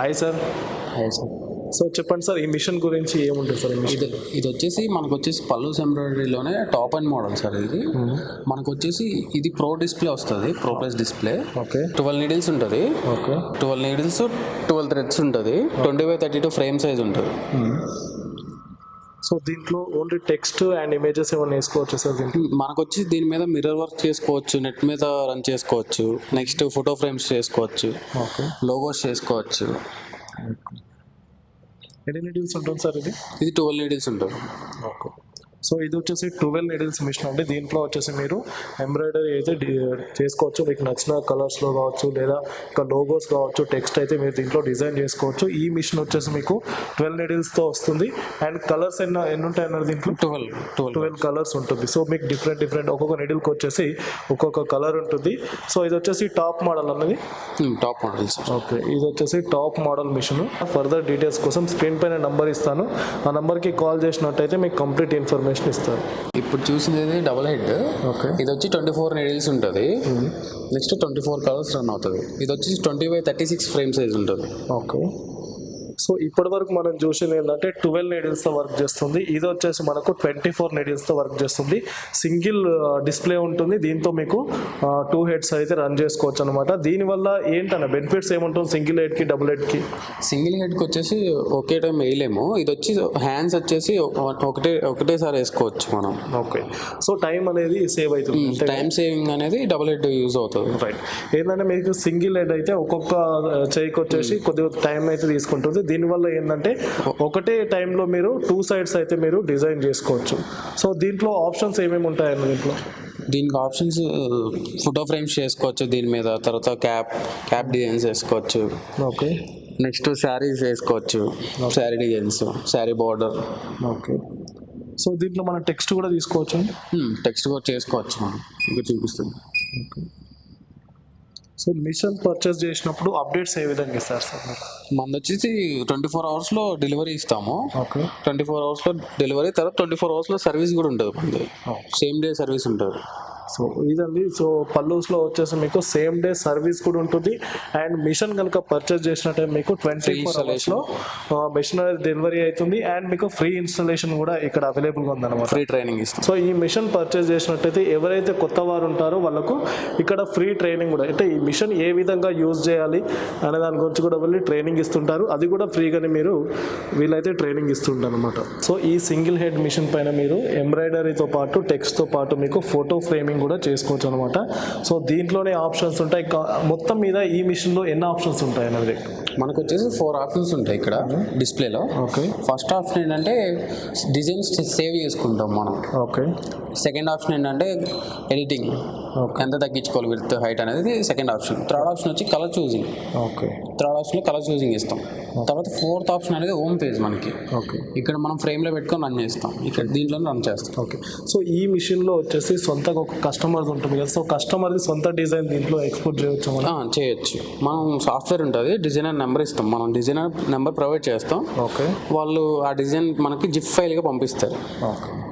Hi sir so చెప్పండి sir ఈ machine గురించి ఏముంటుంది సార్ ఇది ఇది వచ్చేసి మనకు వచ్చేసి పల్లూస్ ఎంబ్రాయిడరీలోనే టాప్ అండ్ మోడల్ సార్ ఇది. మనకు వచ్చేసి ఇది ప్రో డిస్ప్లే వస్తుంది pro plus display. Okay. Twelve needles ఉంటుంది. Okay. Twelve needles twelve threads ఉంటుంది. Twenty by thirty two frame size ఉంటుంది. సో దీంట్లో ఓన్లీ టెక్స్ట్ అండ్ ఇమేజెస్ ఏమైనా వేసుకోవచ్చు సార్ దీంట్లో? మనకు వచ్చి దీని మీద మిర్రర్ వర్క్ చేసుకోవచ్చు నెట్ మీద రన్ చేసుకోవచ్చు నెక్స్ట్ ఫోటో ఫ్రేమ్స్ చేసుకోవచ్చు ఓకే లోగోస్ చేసుకోవచ్చు. ఎన్ని నీడిల్స్ ఉంటుంది సార్ ఇది? ఇది ట్వెల్వ్ నీడిల్స్ ఉంటుంది ఓకే సో ఇది వచ్చేసి ట్వెల్వ్ నీడిల్స్ మిషన్ అండి. దీంట్లో వచ్చేసి మీరు ఎంబ్రాయిడరీ అయితే చేసుకోవచ్చు. మీకు నచ్చిన కలర్స్లో కావచ్చు లేదా ఇంకా లోగోస్ కావచ్చు టెక్స్ట్ అయితే మీరు దీంట్లో డిజైన్ చేసుకోవచ్చు. ఈ మిషన్ వచ్చేసి మీకు ట్వెల్వ్ నీడిల్స్తో వస్తుంది. అండ్ కలర్స్ ఎన్న ఎన్ని ఉంటాయి అన్నారు దీంట్లో? Twelve twelve. ట్వెల్వ్ కలర్స్ ఉంటుంది. సో మీకు డిఫరెంట్ డిఫరెంట్ ఒక్కొక్క నెడిల్కి వచ్చేసి ఒక్కొక్క కలర్ ఉంటుంది. సో ఇది వచ్చేసి టాప్ మోడల్ అన్నది? Top models okay. ఇది వచ్చేసి top model machine further details కోసం స్క్రీన్ పైన నంబర్ ఇస్తాను. ఆ నంబర్కి కాల్ చేసినట్టయితే మీకు కంప్లీట్ ఇన్ఫర్మేషన్ ఇస్తారు. ఇప్పుడు చూసింది డబుల్ హెడ్ ఓకే. ఇది వచ్చి ట్వంటీ ఫోర్ నీడిల్స్ ఉంటుంది. Next twenty four colours run అవుతుంది. ఇది వచ్చి twenty by thirty six frame size ఉంటుంది. ఓకే. సో ఇప్పటి వరకు మనం చూసింది ఏంటంటే ట్వెల్వ్ నీడిల్స్తో వర్క్ చేస్తుంది. ఇది వచ్చేసి మనకు ట్వంటీ ఫోర్ నీడిల్స్తో వర్క్ చేస్తుంది. సింగిల్ డిస్ప్లే ఉంటుంది. దీంతో మీకు టూ హెడ్స్ అయితే రన్ చేసుకోవచ్చు అనమాట దీనివల్ల ఏంటన్న బెనిఫిట్స్ ఏముంటుంది సింగిల్ హెడ్కి డబుల్ హెడ్కి? సింగిల్ హెడ్కి వచ్చేసి ఒకే టైం వేయలేము. ఇది వచ్చి హ్యాండ్స్ వచ్చేసి ఒక- ఒకటే ఒకటేసారి వేసుకోవచ్చు మనం. ఓకే. సో టైం అనేది సేవ్ అవుతుంది. టైం సేవింగ్ అనేది డబుల్ హెడ్ యూజ్ అవుతుంది. రైట్. ఏంటంటే మీకు సింగిల్ హెడ్ అయితే ఒక్కొక్క చేయికి వచ్చేసి కొద్దిగా టైం అయితే తీసుకుంటుంది. దీనివల్ల ఏంటంటే ఒకటే టైంలో మీరు టూ సైడ్స్ అయితే మీరు డిజైన్ చేసుకోవచ్చు. సో దీంట్లో ఆప్షన్స్ ఏమేమి ఉంటాయండి దీంట్లో? దీనికి ఆప్షన్స్ ఫోటో ఫ్రేమ్స్ చేసుకోవచ్చు దీని మీద తర్వాత క్యాప్ క్యాప్ డిజైన్స్ వేసుకోవచ్చు ఓకే. నెక్స్ట్ శారీస్ వేసుకోవచ్చు sari designs sari border. Okay. So దీంట్లో మన టెక్స్ట్ కూడా తీసుకోవచ్చు? టెక్స్ట్ కూడా చేసుకోవచ్చు మనం. ఇంకా చూపిస్తుంది సో మిషన్ పర్చేస్ చేసినప్పుడు అప్డేట్స్ ఏ విధంగా ఇస్తారు సార్ మీరు? మనది వచ్చేసి ట్వంటీ ఫోర్ అవర్స్లో డెలివరీ ఇస్తాము. ఓకే. ట్వంటీ ఫోర్ అవర్స్లో డెలివరీ తర్వాత ట్వంటీ ఫోర్ అవర్స్లో సర్వీస్ కూడా ఉంటుంది సేమ్ డే సర్వీస్ ఉంటుంది. సో ఇదండి. సో పల్లూస్లో వచ్చేసి మీకు సేమ్ డే సర్వీస్ కూడా ఉంటుంది. అండ్ మిషన్ కనుక పర్చేస్ చేసినట్టే మీకు ట్వంటీ ఫోర్ అవర్స్లో మిషన్ అనేది డెలివరీ అవుతుంది. అండ్ మీకు ఫ్రీ ఇన్స్టాలేషన్ కూడా ఇక్కడ అవైలబుల్గా ఉందన్నమాట. ఫ్రీ ట్రైనింగ్ ఇస్తాం సో ఈ మిషన్ పర్చేస్ చేసినట్టయితే ఎవరైతే కొత్త వారు ఉంటారో వాళ్ళకు ఇక్కడ ఫ్రీ ట్రైనింగ్ కూడా అంటే ఈ మిషన్ ఏ విధంగా యూజ్ చేయాలి అనే దాని గురించి కూడా వెళ్ళి ట్రైనింగ్ ఇస్తుంటారు. అది కూడా ఫ్రీగానే మీరు వీళ్ళైతే ట్రైనింగ్ ఇస్తుంటారు అనమాట సో ఈ సింగిల్ హెడ్ మిషన్ పైన మీరు ఎంబ్రాయిడరీతో పాటు టెక్స్ట్తో పాటు మీకు ఫోటో ఫ్రేమింగ్ కూడా చేసుకోవచ్చు అనమాట సో దీంట్లోనే ఆప్షన్స్ ఉంటాయి. మొత్తం మీద ఈ మిషన్లో ఎన్ని ఆప్షన్స్ ఉంటాయి అనేది మనకు వచ్చేసి ఫోర్ ఆప్షన్స్ ఉంటాయి ఇక్కడ డిస్ప్లేలో. ఓకే. ఫస్ట్ ఆప్షన్ ఏంటంటే డిజైన్స్ సేవ్ చేసుకుంటాం మనం. ఓకే. సెకండ్ ఆప్షన్ ఏంటంటే ఎడిటింగ్. ఎంత తగ్గించుకోవాలి విత్ హైట్ అనేది సెకండ్ ఆప్షన్ థర్డ్ ఆప్షన్ వచ్చి కలర్ చూసింగ్ ఓకే థర్డ్ ఆప్షన్లో కలర్ చూసింగ్ ఇస్తాం తర్వాత ఫోర్త్ ఆప్షన్ అనేది హోమ్ పేజ్ మనకి. ఓకే ఇక్కడ మనం ఫ్రేమ్లో పెట్టుకొని రన్ చేస్తాం. ఇక్కడ దీంట్లో రన్ చేస్తాం. ఓకే సో ఈ మిషన్లో వచ్చేసి సొంతగా ఒక కస్టమర్ ఉంటుంది కదా. సో కస్టమర్ది సొంత డిజైన్ దీంట్లో ఎక్స్పోర్ట్ చేయొచ్చు మనం? ఆ, చేయొచ్చు. మనం సాఫ్ట్వేర్ ఉంటుంది. డిజైనర్ నెంబర్ ఇస్తాం. మనం డిజైనర్ నెంబర్ ప్రొవైడ్ చేస్తాం. ఓకే వాళ్ళు ఆ డిజైన్ మనకి జిప్ ఫైల్గా పంపిస్తారు. ఓకే